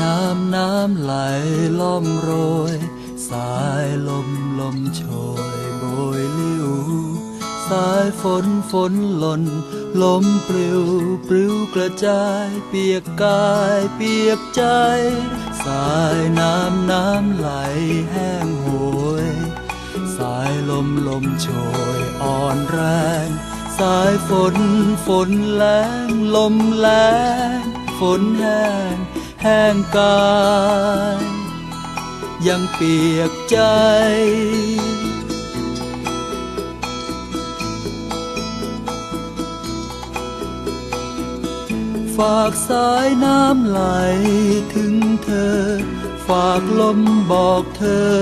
น้ำน้ำไหลล่องโรย สายลมลมโชยโบยลิวสายฝนฝนหล่น ลมปลิวปลิวกระจาย เปียกกายเปียกใจ สายน้ำน้ำไหลแห้งโหย สายลมลมโชยอ่อนแรง สายฝนฝนแรงลมแรงฝนแห้ง แห้งกาย ยังเปียกใจ ฝากสายน้ำไหลถึงเธอ ฝากลมบอกเธอ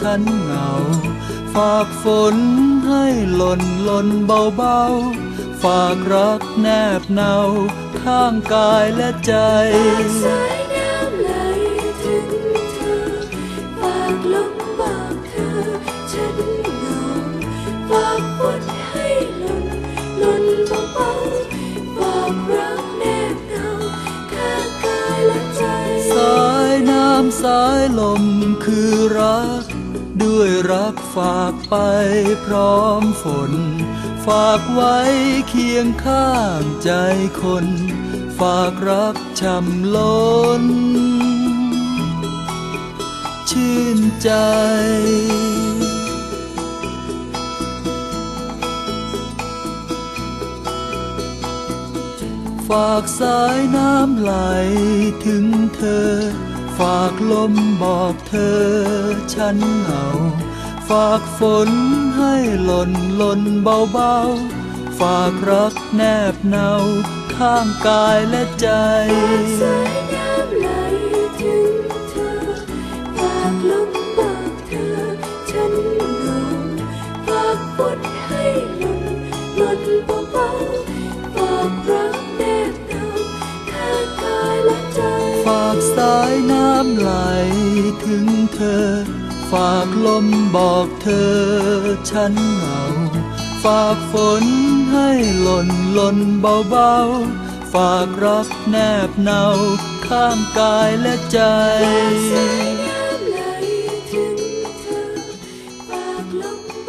ฉันเหงา ฝากฝนให้หล่นหล่นเบาๆ ฝากรักแนบเนาข้างกายและใจสายน้ำไหลถึงเธอฝากลมบอกเธอ ฉันเหงาฝากฝนให้หล่นหล่นเบาๆฝากรักแนบเงาข้างกายและใจ สายน้ำสายลมคือรัก ด้วยรักฝากไปพร้อมฝน ฝากไว้เคียงข้างใจคน ฝากรักช่ำล้น ชื่นใจฝากสายน้ำไหลถึงเธอ ฝากลมบอกเธอฉันเหงา ฝากฝนให้หล่นหล่นเบาๆ ฝากรักแนบเนาข้างกายและใจ สายน้ำไหลถึงเธอ ฝากลมบอกเธอ ฉันเหงา ฝากฝนให้หล่นหล่นเบาๆ ฝากรักแนบเนาข้างกายและใจสายน้ำไหลถึงเธอ ฝากลม